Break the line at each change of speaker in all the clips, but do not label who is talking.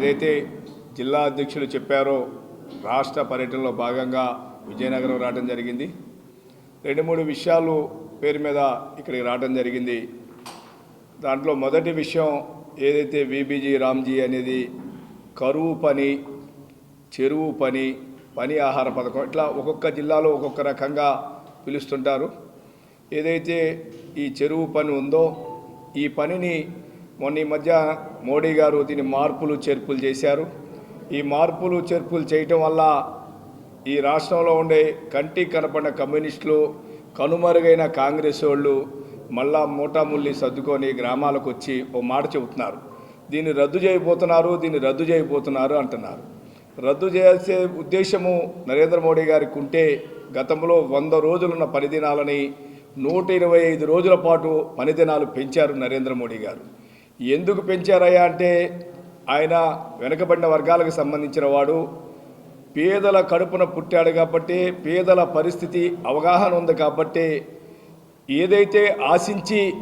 ఏదైతే జిల్లా అధ్యక్షులు చెప్పారో రాష్ట్ర పర్యటనలో భాగంగా విజయనగరం రావడం జరిగింది. రెండు మూడు విషయాలు పేరు మీద ఇక్కడికి రావడం జరిగింది. దాంట్లో మొదటి విషయం ఏదైతే విబీజీ రామ్జీ అనేది కరువు పని చెరువు పని పని ఆహార పథకం ఇట్లా ఒక్కొక్క జిల్లాలో ఒక్కొక్క రకంగా పిలుస్తుంటారు. ఏదైతే ఈ చెరువు పని ఉందో ఈ పనిని మొన్న ఈ మధ్య మోడీ గారు దీని మార్పులు చేర్పులు చేశారు. ఈ మార్పులు చేర్పులు చేయటం వల్ల ఈ రాష్ట్రంలో ఉండే కంటికి కనపడిన కమ్యూనిస్టులు కనుమరుగైన కాంగ్రెస్ వాళ్ళు మళ్ళా మూటాముల్లి సర్దుకొని గ్రామాలకు వచ్చి ఓ మాట చెబుతున్నారు. దీన్ని రద్దు చేయబోతున్నారు దీన్ని రద్దు చేయబోతున్నారు అంటున్నారు. రద్దు చేసే ఉద్దేశము నరేంద్ర మోడీ గారికి ఉంటే గతంలో వంద రోజులున్న పనిదినాలని నూట ఇరవై ఐదు రోజుల పాటు పనిదినాలు పెంచారు నరేంద్ర మోడీ గారు. ఎందుకు పెంచారయ్యా అంటే ఆయన వెనుకబడిన వర్గాలకు సంబంధించిన వాడు. పేదల కడుపున పుట్టాడు కాబట్టి పేదల పరిస్థితి అవగాహన ఉంది కాబట్టి ఏదైతే ఆశించి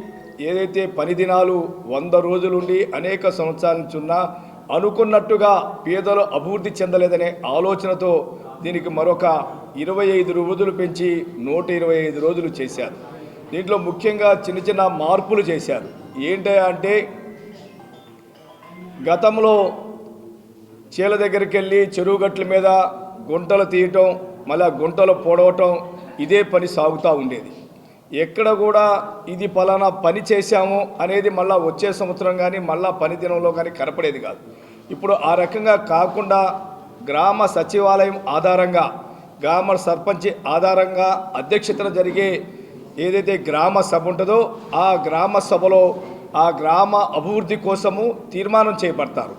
ఏదైతే పని దినాలు వంద రోజులుండి అనేక సంవత్సరాల నుంచి ఉన్నా అనుకున్నట్టుగా పేదలు అభివృద్ధి చెందలేదనే ఆలోచనతో దీనికి మరొక ఇరవై ఐదు రోజులు పెంచి నూట ఇరవై ఐదు రోజులు చేశారు. దీంట్లో ముఖ్యంగా చిన్న చిన్న మార్పులు చేశారు. ఏంటి అంటే గతంలో చీల దగ్గరికి వెళ్ళి చెరువు గట్ల మీద గుంటలు తీయటం మళ్ళీ గుంటలు పొడవటం ఇదే పని సాగుతూ ఉండేది. ఎక్కడ కూడా ఇది పలానా పని చేశాము అనేది మళ్ళీ వచ్చే సంవత్సరం కానీ మళ్ళా పని దినంలో కానీ కనపడేది కాదు. ఇప్పుడు ఆ రకంగా కాకుండా గ్రామ సచివాలయం ఆధారంగా గ్రామ సర్పంచ్ ఆధారంగా అధ్యక్షతన జరిగే ఏదైతే గ్రామ సభ ఉంటుందో ఆ గ్రామ సభలో ఆ గ్రామ అభివృద్ధి కోసము తీర్మానం చేపడతారు.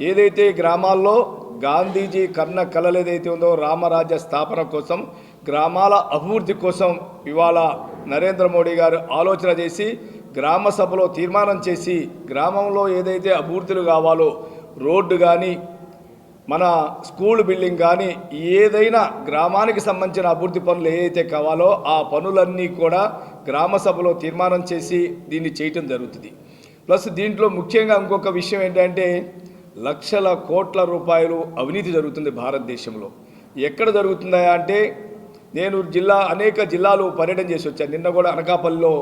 ఏదైతే గ్రామాల్లో గాంధీజీ కర్ణ కళలు ఏదైతే ఉందో రామరాజ్య స్థాపన కోసం గ్రామాల అభివృద్ధి కోసం ఇవాళ నరేంద్ర మోడీ గారు ఆలోచన చేసి గ్రామ సభలో తీర్మానం చేసి గ్రామంలో ఏదైతే అభివృద్ధులు కావాలో రోడ్డు కానీ మన స్కూల్ బిల్డింగ్ కానీ ఏదైనా గ్రామానికి సంబంధించిన అభివృద్ధి పనులు ఏదైతే కావాలో ఆ పనులన్నీ కూడా గ్రామ సభలో తీర్మానం చేసి దీన్ని చేయటం జరుగుతుంది. ప్లస్ దీంట్లో ముఖ్యంగా ఇంకొక విషయం ఏంటంటే లక్షల కోట్ల రూపాయలు అవినీతి జరుగుతుంది భారతదేశంలో. ఎక్కడ జరుగుతుందా అంటే నేను జిల్లా అనేక జిల్లాలు పర్యటన చేసి వచ్చాను. నిన్న కూడా అనకాపల్లిలో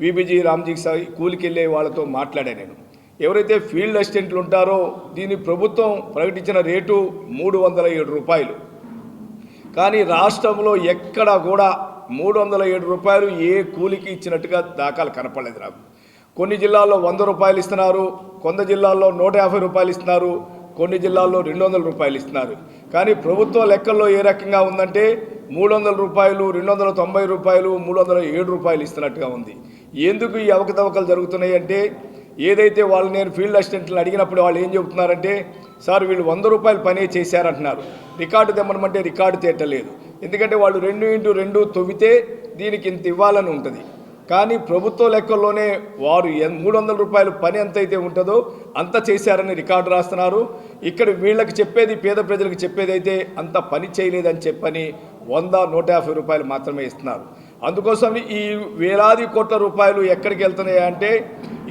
విబిజీ రామ్జీ సాయి కూలికి వెళ్ళే వాళ్ళతో మాట్లాడాను నేను. ఎవరైతే ఫీల్డ్ అసిస్టెంట్లు ఉంటారో దీని ప్రభుత్వం ప్రకటించిన రేటు మూడు వందల ఏడు రూపాయలు. కానీ రాష్ట్రంలో ఎక్కడ కూడా మూడు వందల ఏడు రూపాయలు ఏ కూలికి ఇచ్చినట్టుగా దాఖలు కనపడలేదు నాకు. కొన్ని జిల్లాల్లో వంద రూపాయలు ఇస్తున్నారు కొంత జిల్లాల్లో నూట యాభై రూపాయలు ఇస్తున్నారు కొన్ని జిల్లాల్లో రెండు వందల రూపాయలు ఇస్తున్నారు. కానీ ప్రభుత్వ లెక్కల్లో ఏ రకంగా ఉందంటే మూడు వందల రూపాయలు రెండు వందల తొంభై రూపాయలు మూడు వందల ఏడు రూపాయలు ఇస్తున్నట్టుగా ఉంది. ఎందుకు ఈ అవకతవకలు జరుగుతున్నాయి అంటే ఏదైతే వాళ్ళు నేను ఫీల్డ్ అసిస్టెంట్లను అడిగినప్పుడు వాళ్ళు ఏం చెబుతున్నారంటే సార్ వీళ్ళు వంద రూపాయలు పనే చేశారంటున్నారు. రికార్డు తెమ్మనమంటే రికార్డు తేటలేదు ఎందుకంటే వాళ్ళు రెండు ఇంటూ రెండు తొవ్వితే దీనికి ఇంత ఇవ్వాలని ఉంటుంది. కానీ ప్రభుత్వ లెక్కల్లోనే వారు మూడు వందల రూపాయలు పని ఎంత అయితే ఉంటుందో అంత చేశారని రికార్డు రాస్తున్నారు. ఇక్కడ వీళ్ళకి చెప్పేది పేద ప్రజలకు చెప్పేది అయితే అంత పని చేయలేదని చెప్పని వంద నూట యాభై రూపాయలు మాత్రమే ఇస్తున్నారు. అందుకోసం ఈ వేలాది కోట్ల రూపాయలు ఎక్కడికి వెళ్తున్నాయి అంటే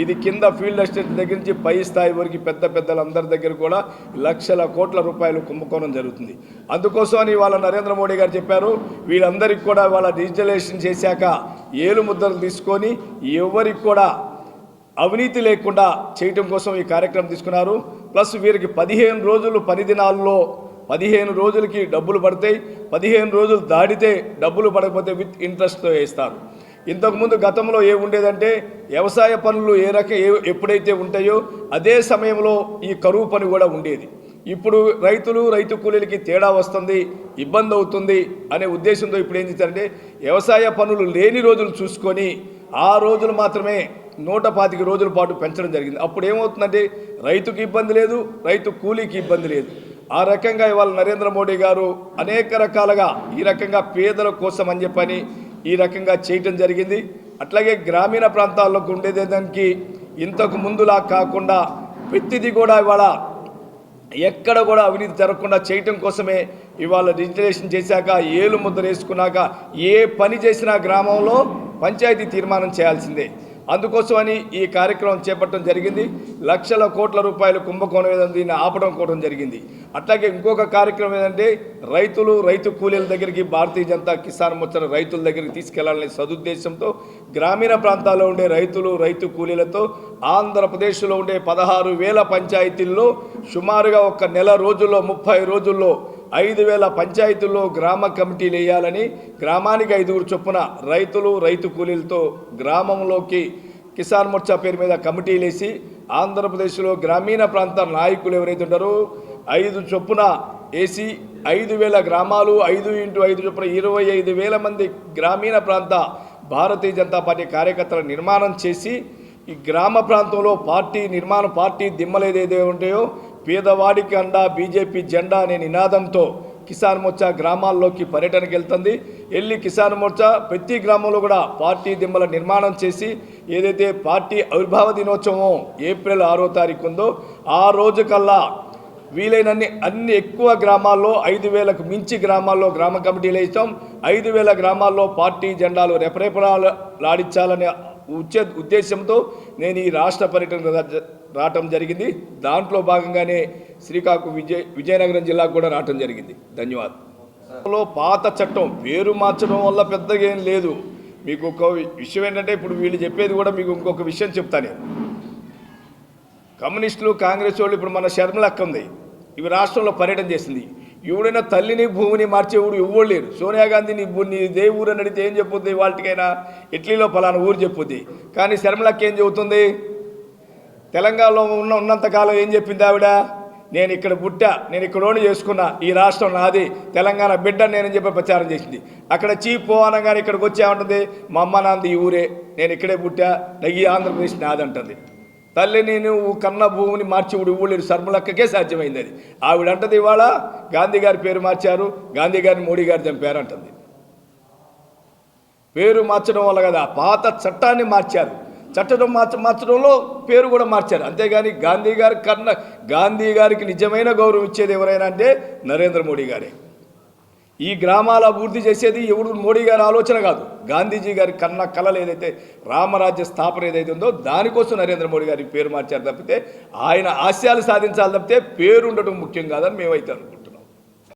ఇది కింద ఫీల్డ్ ఎస్టేట్ దగ్గర నుంచి పై స్థాయి వరకు పెద్ద పెద్దలందరి దగ్గర కూడా లక్షల కోట్ల రూపాయలు కుంభకోణం జరుగుతుంది. అందుకోసమని వాళ్ళ నరేంద్ర మోడీ గారు చెప్పారు వీళ్ళందరికీ కూడా వాళ్ళ డిజిటలైజేషన్ చేశాక ఏలు ముద్రలు తీసుకొని ఎవరికి కూడా అవినీతి లేకుండా చేయటం కోసం ఈ కార్యక్రమం తీసుకున్నారు. ప్లస్ వీరికి పదిహేను రోజులు పని దినాల్లో పదిహేను రోజులకి డబ్బులు పడతాయి పదిహేను రోజులు దాటితే డబ్బులు పడకపోతే విత్ ఇంట్రెస్ట్తో వేస్తారు. ఇంతకుముందు గతంలో ఏ ఉండేదంటే వ్యవసాయ పనులు ఏ రక ఏ ఎప్పుడైతే ఉంటాయో అదే సమయంలో ఈ కరువు పని కూడా ఉండేది. ఇప్పుడు రైతులు రైతు కూలీలకి తేడా వస్తుంది ఇబ్బంది అవుతుంది అనే ఉద్దేశంతో ఇప్పుడు ఏం చేశారంటే వ్యవసాయ పనులు లేని రోజులు చూసుకొని ఆ రోజులు మాత్రమే నూట పాతిక రోజుల పాటు పెంచడం జరిగింది. అప్పుడు ఏమవుతుందంటే రైతుకి ఇబ్బంది లేదు రైతు కూలీకి ఇబ్బంది లేదు. ఆ రకంగా ఇవాళ నరేంద్ర మోడీ గారు అనేక రకాలుగా ఈ రకంగా పేదల కోసం అని చెప్పని ఈ రకంగా చేయటం జరిగింది. అట్లాగే గ్రామీణ ప్రాంతాల్లోకి ఉండేదానికి ఇంతకు ముందులా కాకుండా ప్రతిదీ కూడా ఇవాళ ఎక్కడ కూడా అవినీతి జరగకుండా చేయటం కోసమే ఇవాళ రిజిస్ట్రేషన్ చేశాక ఏలు ముద్ర వేసుకున్నాక ఏ పని చేసినా గ్రామంలో పంచాయతీ తీర్మానం చేయాల్సిందే. అందుకోసమని ఈ కార్యక్రమం చేపట్టడం జరిగింది. లక్షల కోట్ల రూపాయలు కుంభకోణం ఏదైనా దీన్ని ఆపడం కోవడం జరిగింది. అట్లాగే ఇంకొక కార్యక్రమం ఏంటంటే రైతులు రైతు కూలీల దగ్గరికి భారతీయ జనతా కిసాన్ ముచ్చట రైతుల దగ్గరికి తీసుకెళ్ళాలనే సదుద్దేశంతో గ్రామీణ ప్రాంతాల్లో ఉండే రైతులు రైతు కూలీలతో ఆంధ్రప్రదేశ్లో ఉండే పదహారు వేల పంచాయతీల్లో సుమారుగా ఒక నెల రోజుల్లో ముప్పై రోజుల్లో ఐదు వేల పంచాయతీల్లో గ్రామ కమిటీలు వేయాలని గ్రామానికి ఐదుగురు చొప్పున రైతులు రైతు కూలీలతో గ్రామంలోకి కిసాన్ మోర్చా పేరు మీద కమిటీలు వేసి ఆంధ్రప్రదేశ్లో గ్రామీణ ప్రాంత నాయకులు ఎవరైతే ఉంటారో ఐదు చొప్పున వేసి ఐదు వేల గ్రామాలు ఐదు ఇంటూ ఐదు చొప్పున ఇరవై ఐదు వేల మంది గ్రామీణ ప్రాంత భారతీయ జనతా పార్టీ కార్యకర్తల నిర్మాణం చేసి ఈ గ్రామ ప్రాంతంలో పార్టీ నిర్మాణ పార్టీ దిమ్మలు ఏదైతే ఉంటాయో పేదవాడికి అండా బీజేపీ జెండా అనే నినాదంతో కిసాన్ మోర్చా గ్రామాల్లోకి పర్యటనకు వెళ్తుంది. వెళ్ళి కిసాన్ మోర్చా ప్రతి గ్రామంలో కూడా పార్టీ దిమ్మల నిర్మాణం చేసి ఏదైతే పార్టీ ఆవిర్భావ దినోత్సవం ఏప్రిల్ ఆరో తారీఖు ఉందో ఆ రోజు కల్లా వీలైనన్ని అన్ని ఎక్కువ గ్రామాల్లో ఐదు వేలకు మించి గ్రామాల్లో గ్రామ కమిటీలు వేసాం ఐదు వేల గ్రామాల్లో పార్టీ జెండాలు రెపరెపరాలు లాడించాలనే ఉచ్చే ఉద్దేశంతో నేను ఈ రాష్ట్ర పర్యటన రావటం జరిగింది. దాంట్లో భాగంగానే శ్రీకాకు విజయ విజయనగరం జిల్లాకు కూడా రావటం జరిగింది. ధన్యవాదాలు. పాత చట్టం పేరు మార్చడం వల్ల పెద్దగా ఏం లేదు. మీకు ఒక విషయం ఏంటంటే ఇప్పుడు వీళ్ళు చెప్పేది కూడా మీకు ఇంకొక విషయం చెప్తాను నేను. కమ్యూనిస్టులు కాంగ్రెస్ వాళ్ళు ఇప్పుడు మన శర్మలక్క ఉంది. ఇవి రాష్ట్రంలో పర్యటన చేసింది. ఎవడైనా తల్లిని భూమిని మార్చేవాడు ఎవ్వడు లేరు. సోనియా గాంధీ నీ నీ దే ఊరు అని అడిగితే ఏం చెప్పుద్ది? వాళ్ళకైనా ఇట్లీలో ఫలానా ఊరు చెప్పుద్ది. కానీ శర్మలక్క ఏం చెబుతుంది? తెలంగాణలో ఉన్న ఉన్నంతకాలం ఏం చెప్పింది ఆవిడ? నేను ఇక్కడ పుట్టా నేను ఇక్కడోని చేసుకున్నా ఈ రాష్ట్రం నాది తెలంగాణ బిడ్డ నేనని చెప్పి ప్రచారం చేసింది. అక్కడ చీప్ అనగానే ఇక్కడికి వచ్చేమంటుంది మా అమ్మ నాంది ఈ ఊరే నేను ఇక్కడే పుట్టా నగి ఆంధ్రప్రదేశ్ నాదంటుంది. తల్లి నేను కన్న భూమిని మార్చి ఊళ్ళేరు సర్మలక్కకే సాధ్యమైంది అది. ఆవిడ అంటది ఇవాళ గాంధీ గారి పేరు మార్చారు గాంధీ గారిని మోడీ గారు చంపారు అంటుంది పేరు మార్చడం వల్ల కదా పాత చట్టాన్ని మార్చారు. చట్టం మార్చ మార్చడంలో పేరు కూడా మార్చారు. అంతేగాని గాంధీ గారి కన్నా గాంధీ గారికి నిజమైన గౌరవం ఇచ్చేది ఎవరైనా అంటే నరేంద్ర మోడీ గారే. ఈ గ్రామాల అభివృద్ధి చేసేది ఎవడు మోడీ గారి ఆలోచన కాదు. గాంధీజీ గారి కన్న కళలు ఏదైతే రామరాజ్య స్థాపన ఏదైతే ఉందో దానికోసం నరేంద్ర మోడీ గారి పేరు మార్చారు తప్పితే ఆయన ఆశయాలు సాధించాలి తప్పితే పేరు ఉండటం ముఖ్యం కాదని మేమైతే అనుకుంటున్నాం.